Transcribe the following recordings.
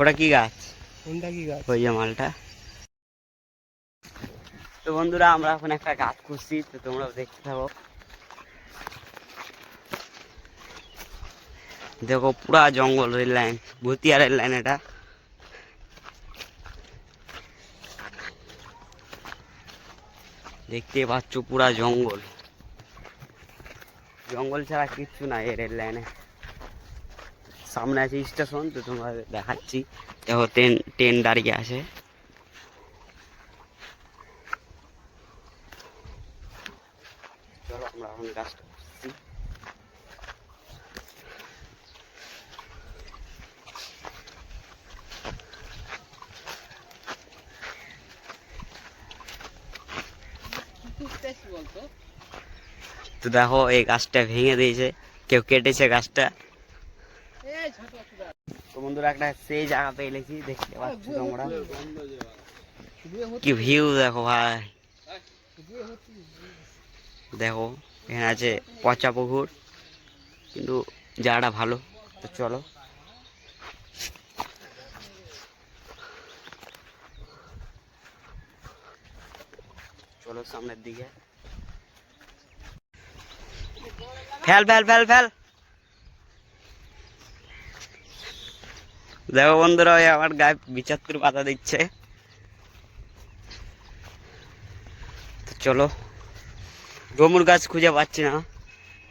ওটা কি গাছ কোনটা কি গাছ ওই মালটা তো বন্ধুরা আমরা এখন একটা গাছ খুঁজছি তো তোমরাও দেখতে থাকো। দেখো পুরা জঙ্গল রেল লাইন ভুতিয়া রেল লাইন এটা। দেখতে পাচ্ছ পুরা জঙ্গল। জঙ্গল ছাড়া কিচ্ছু নাই এই রেল লাইনে। সামনে আছে স্টেশন, তো তোমরা দেখাচ্ছি। দেখো, ট্রেন ট্রেন দাঁড়িয়ে আছে। বলতো? তো দেখো, এই গাছটা ভেঙে দিয়েছে। কেউ কেটেছে গাছটা। তো বন্ধুরা, একটা সেই জায়গা পেয়ে এলেছি দেখতে পাচ্ছ তোমরা। কি ভিউ দেখো ভাই। দেখো, এখানে আছে পচা পুকুর, কিন্তু জায়গাটা ভালো। তো চলো। চলো সামনের দিকে। ফেল ফেল ফেল ফেল। দেখো বন্ধুরা, ওই আমার গায়ে বিচাত্তর পাতা দিচ্ছে। চলো ডমুর গাছ খুঁজে পাচ্ছি না।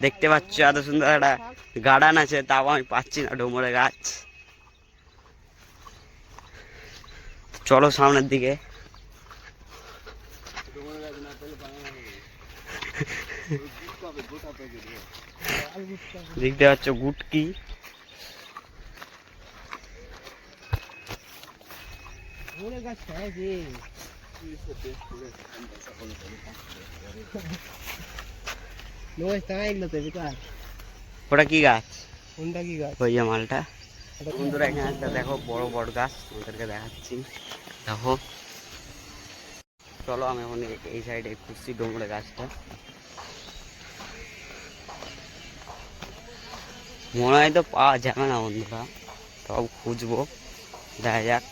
দেখতে পাচ্ছ এত সুন্দর একটা গার্ডান আছে, তাও আমি পাচ্ছি না ডোমরের গাছ। চলো সামনের দিকে। দেখতে পাচ্ছ গুটকি। ওটা কি গাছ? কোনটা কি গাছ ওই যে মালটা। বন্ধুরা একটা দেখো বড় বড় গাছ, তোমাদেরকে দেখাচ্ছি। দেখো। চলো, আমি এখন এই সাইডে খুঁজছি ডোমরে গাছটা। মনে হয় তো পাওয়া যাবে না বন্ধুরা। তাও খুঁজবো। দেখা যাক।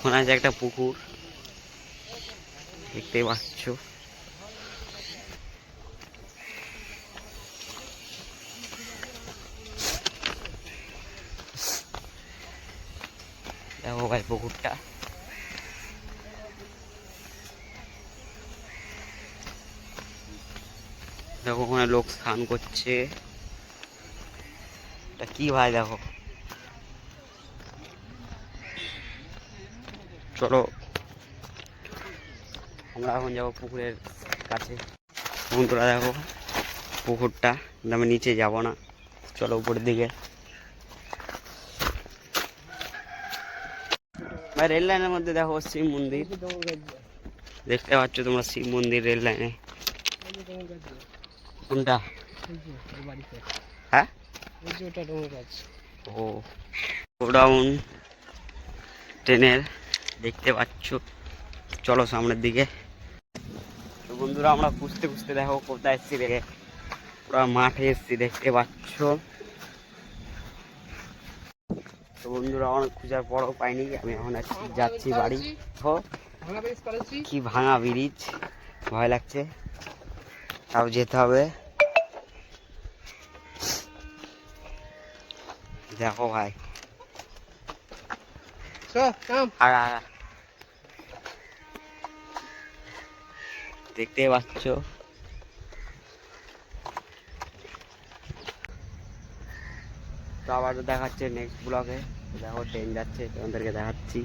মনে আছে একটা পুকুর। দেখতেই পাচ্ছ। দেখো ভাই পুকুরটা। দেখো ওখানে লোক স্নান করছে। এটা কি ভাই দেখো চলো আমরা এখন যাব পুকুরের কাছে। বন্ধুরা দেখো, পুকুরটা কিন্তু আমি নিচে যাব না। চলো উপরের দিকে। ভাই রেল লাইনের মধ্যে দেখো শিব মন্দির। ডমর গাছ দেখতে পাচ্ছ তোমরা শিব মন্দির রেল লাইনে এই যে ডমর গাছ কোনটা? এই যে এই বাড়িতে হ্যাঁ? এই যে ওটা গাছ ও গোডাউন ট্রেনের দেখতে পাচ্ছ। চলো সামনের দিকে। তো বন্ধুরা আমরা খুঁজতে খুঁজতে দেখো কোথায় এসছি রে। পুরো মাঠে এসছি দেখতে পাচ্ছ। তো বন্ধুরা অনেক খোঁজার পরও পাইনি। আমি এখন যাচ্ছি বাড়ি। দেখো কি ভাঙা ব্রিজ ভয় লাগছে। তাও যেতে হবে। দেখো ভাই। দেখতে পাচ্ছ। তো আবার দেখাচ্ছে নেক্সট ব্লগে দেখো ট্রেন যাচ্ছে তোমাদেরকে দেখাচ্ছি।